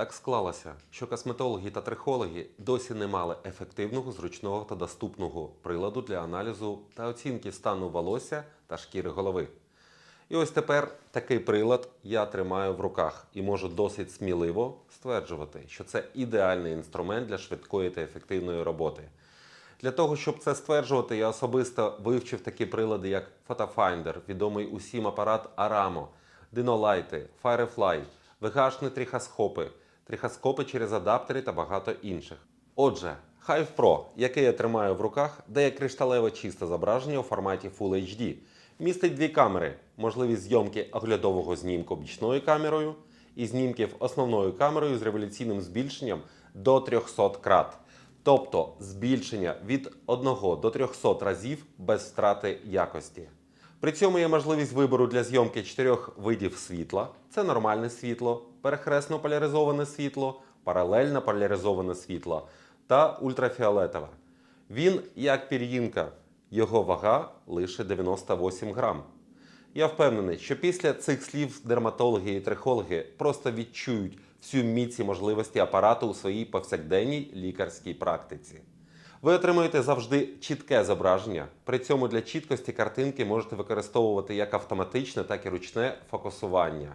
Так склалося, що косметологи та трихологи досі не мали ефективного, зручного та доступного приладу для аналізу та оцінки стану волосся та шкіри голови. І ось тепер такий прилад я тримаю в руках і можу досить сміливо стверджувати, що це ідеальний інструмент для швидкої та ефективної роботи. Для того, щоб це стверджувати, я особисто вивчив такі прилади, як Photofinder, відомий усім апарат Aramo, Dynolite, Firefly, VH трихоскопи, трихоскопи через адаптери та багато інших. Отже, Hive Pro, який я тримаю в руках, дає кришталево чисте зображення у форматі Full HD. Містить дві камери, можливість зйомки оглядового знімку бічною камерою і знімків основною камерою з революційним збільшенням до 300 крат. Тобто збільшення від 1 до 300 разів без втрати якості. При цьому є можливість вибору для зйомки чотирьох видів світла: це нормальне світло, перехресно поляризоване світло, паралельно поляризоване світло та ультрафіолетове. Він як пір'їнка, його вага лише 98 грам. Я впевнений, що після цих слів дерматологи і трихологи просто відчують всю міць і можливості апарату у своїй повсякденній лікарській практиці. Ви отримуєте завжди чітке зображення. При цьому для чіткості картинки можете використовувати як автоматичне, так і ручне фокусування.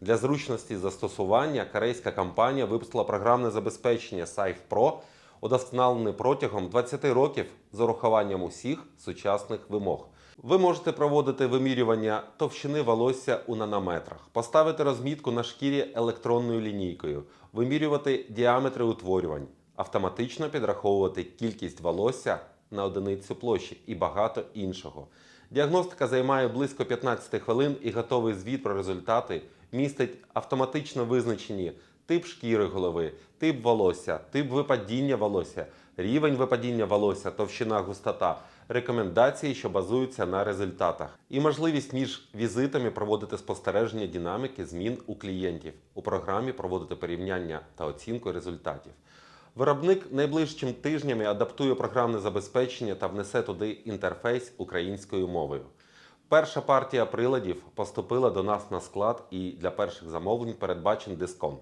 Для зручності застосування корейська компанія випустила програмне забезпечення Safe Pro, удосконалене протягом 20 років з урахуванням усіх сучасних вимог. Ви можете проводити вимірювання товщини волосся у нанометрах, поставити розмітку на шкірі електронною лінійкою, вимірювати діаметри утворювань, автоматично підраховувати кількість волосся на одиницю площі і багато іншого. Діагностика займає близько 15 хвилин і готовий звіт про результати містить автоматично визначені тип шкіри голови, тип волосся, тип випадіння волосся, рівень випадіння волосся, товщина густота, рекомендації, що базуються на результатах, і можливість між візитами проводити спостереження динаміки змін у клієнтів, у програмі проводити порівняння та оцінку результатів. Виробник найближчим тижнями адаптує програмне забезпечення та внесе туди інтерфейс українською мовою. Перша партія приладів поступила до нас на склад і для перших замовлень передбачений дисконт.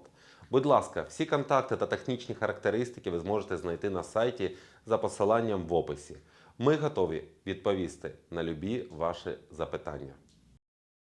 Будь ласка, всі контакти та технічні характеристики ви зможете знайти на сайті за посиланням в описі. Ми готові відповісти на любі ваші запитання.